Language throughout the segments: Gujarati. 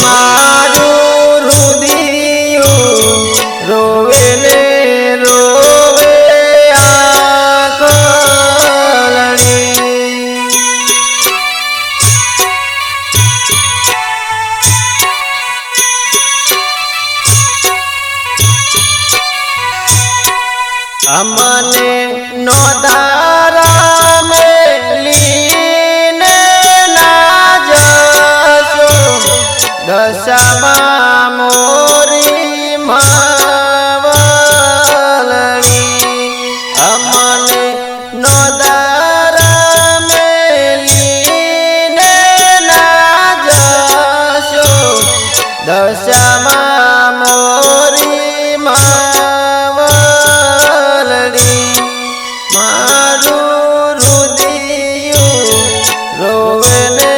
મારું રુધિયું રોવે ને રોવે અમને દશામાં મોરી માવલણી મારું રુદિયું રોવે ને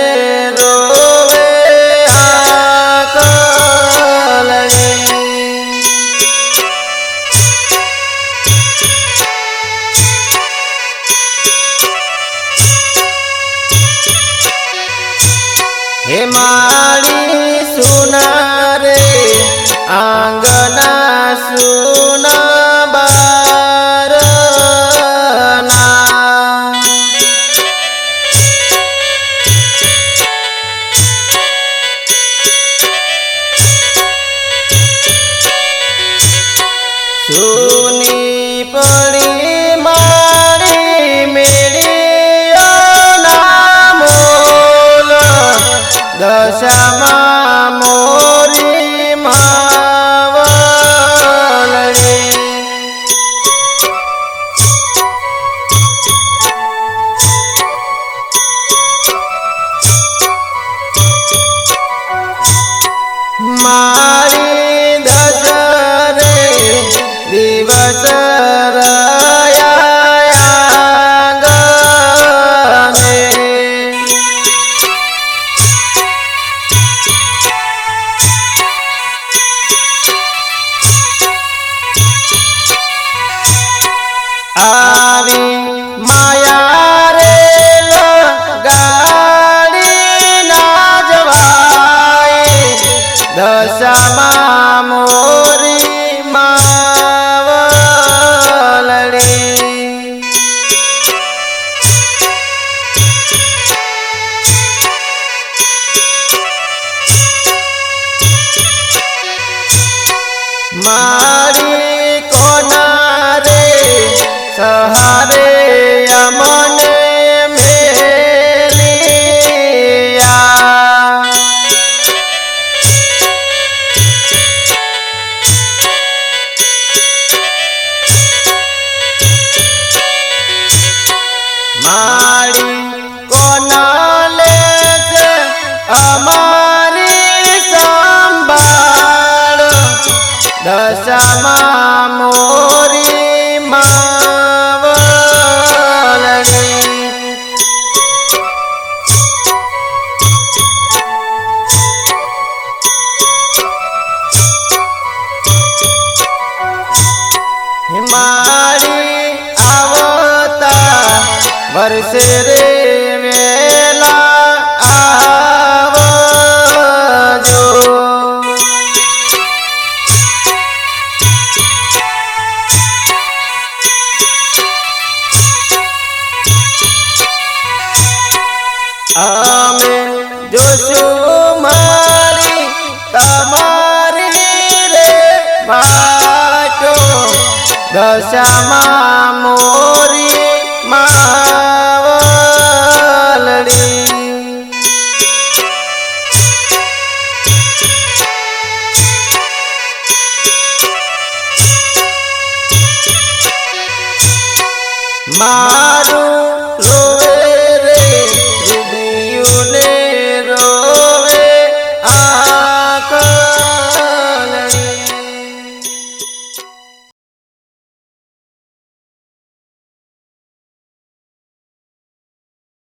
રોવે मोरि मारि આવી માયા રે ગાડી ના જવાય દશામાં મોરી માવલણી મારી દશામાં મોરી માવલણી મારી આવતા વર્ષે રે ભાટો દશામાં મોરી માવલડી. મારું